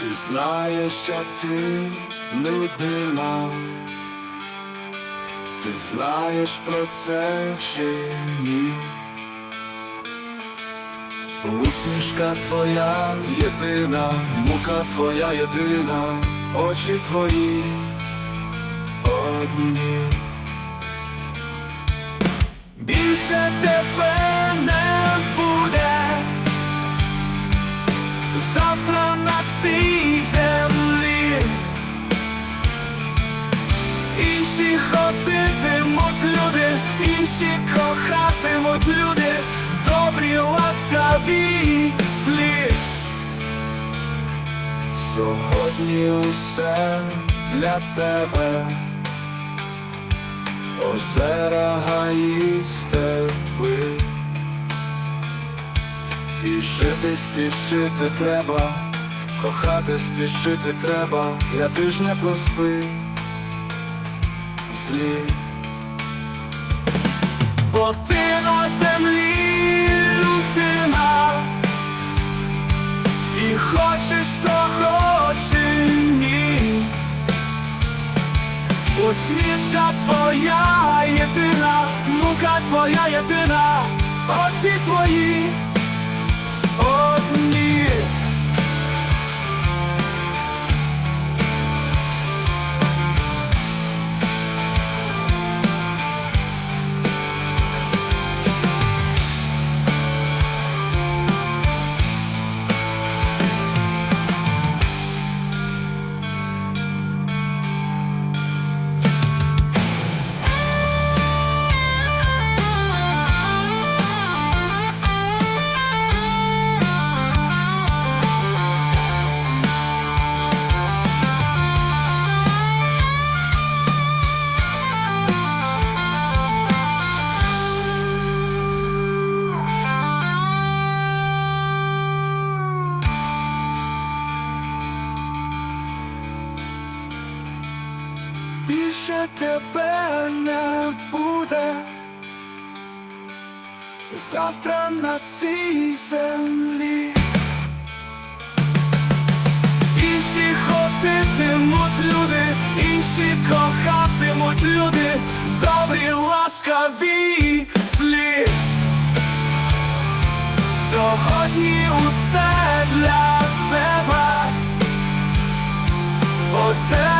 Ти знаєш, що ти людина, ти знаєш про це чи ні? Усмішка твоя єдина, мука твоя єдина, очі твої одні. Більше тебе цій землі. Інші ходитимуть люди, інші кохатимуть люди, добрі, ласкаві слід. Сьогодні усе для тебе, озера гаї степи. І жити спішити треба, кохати спішити треба, я ти ж не проспи злі. Бо ти на землі людина, і хочеш того чи ні. Усмішка твоя єдина, мука твоя єдина, очі твої Більше тебе не буде завтра на цій землі. Інші ходитимуть люди, інші кохатимуть люди, добрі, ласкаві злі. Сьогодні усе для тебе. Озера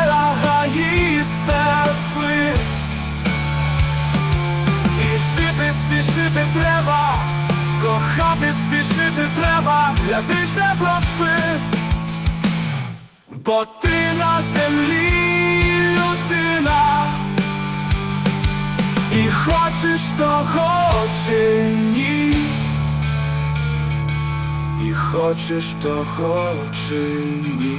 гляди ж не проспи, бо ти на землі людина, і хочеш того чи ні, і хочеш того чи ні.